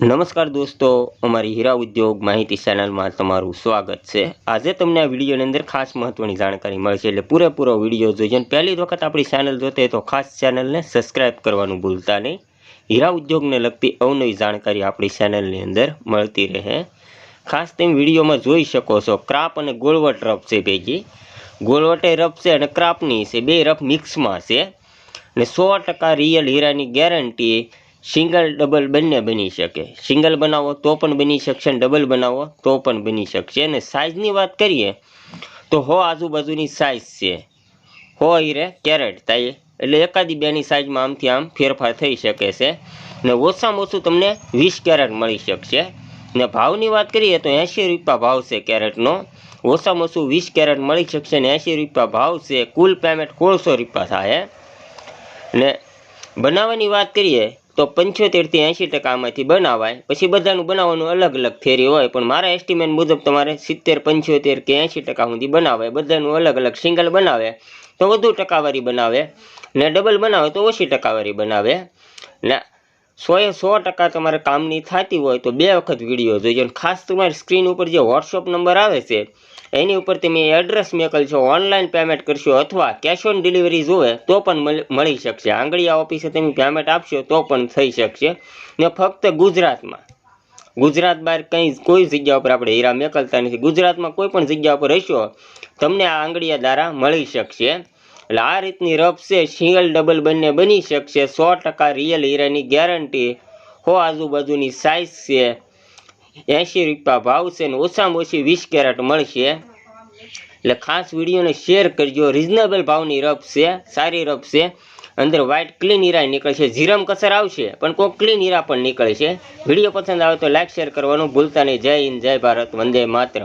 નમસ્કાર દોસ્તો, અમારી હીરા ઉદ્યોગ માહિતી ચેનલમાં તમારું સ્વાગત છે. આજે તમને આ વિડીયોની અંદર ખાસ મહત્ત્વની જાણકારી મળશે એટલે પૂરેપૂરો વીડિયો જોઈએ પહેલી વખત આપણી ચેનલ જોતે તો ખાસ ચેનલને સબસ્ક્રાઇબ કરવાનું ભૂલતા નહીં. હીરા ઉદ્યોગને લગતી અવનવી જાણકારી આપણી ચેનલની અંદર મળતી રહે. ખાસ તમે વિડીયોમાં જોઈ શકો છો, ક્રાપ અને ગોળવટ રફ છે ભેગી. ગોળવટે રફ છે અને ક્રાપની છે, બે રફ મિક્સમાં છે. અને સો ટકા રિયલ હીરાની ગેરંટી સિંગલ ડબલ બંને બની શકે. સિંગલ બનાવો તો પણ બની શકશે ડબલ બનાવો તો પણ બની શકશે. અને સાઇઝની વાત કરીએ તો હો આજુબાજુની સાઇઝ છે. હો હીરે કેરેટ થાય એટલે એકાદી બેની સાઇઝમાં આમથી આમ ફેરફાર થઈ શકે છે. ને ઓછામાં ઓછું તમને વીસ કેરેટ મળી શકશે. ને ભાવની વાત કરીએ તો એંશી રૂપિયા ભાવ છે કેરેટનો. ઓછામાં ઓછું વીસ કેરેટ મળી શકશે ને એંશી રૂપિયા ભાવ છે. કુલ પેમેન્ટ સોળસો રૂપિયા થાય. ને બનાવવાની વાત કરીએ તો પંચોતેરથી એંશી ટકામાંથી બનાવાય. પછી બધાનું બનાવવાનું અલગ અલગ થેરી હોય, પણ મારા એસ્ટિમેટ મુજબ તમારે સિત્તેર, પંચોતેર કે એંશી ટકા સુધી બનાવાય. બધાનું અલગ અલગ સિંગલ બનાવે, તો વધુ ટકાવારી બનાવે. ને ડબલ બનાવે, તો ઓછી ટકાવારી બનાવે. ને સોએ સો ટકા તમારે કામની થતી હોય તો બે વખત વીડિયો જોઈજો ખાસ તમારી સ્ક્રીન ઉપર જે વોટ્સઅપ નંબર આવે છે એની ઉપર તમે એડ્રેસ મોકલશો ઓનલાઈન પેમેન્ટ કરશો અથવા કેશ ઓન ડિલિવરી જોવે તો પણ મળી- શકશે. આંગળીયા ઓફિસે તમે પેમેન્ટ આપશો તો પણ થઈ શકશે. ને ફક્ત ગુજરાતમાં. ગુજરાત બહાર કંઈ કોઈ જગ્યા ઉપર આપણે હીરા મેકલતા નથી. ગુજરાતમાં કોઈ પણ જગ્યા ઉપર રહેશો તમને આ આંગળીયા દ્વારા મળી શકશે. એટલે આ રીતની રફ છે સિંગલ ડબલ બંને બની શકશે. સો ટકા રિયલ હીરાની ગેરંટી હો આજુબાજુની સાઇઝ છે. એંશી રૂપિયા ભાવ છે ને ઓછામાં ઓછી વીસ કેરેટ મળશે. એટલે ખાસ વિડીયોને શેર કરજો. રિઝનેબલ ભાવની રફ છે, સારી રફ છે. અંદર વ્હાઇટ ક્લીન હીરા નીકળશે. જીરમ કસર આવશે, પણ કોઈ ક્લીન હીરા પણ નીકળશે. વીડિયો પસંદ આવે તો લાઇક શેર કરવાનું ભૂલતા નહીં. જય હિન્દ, જય ભારત, વંદે માતરમ.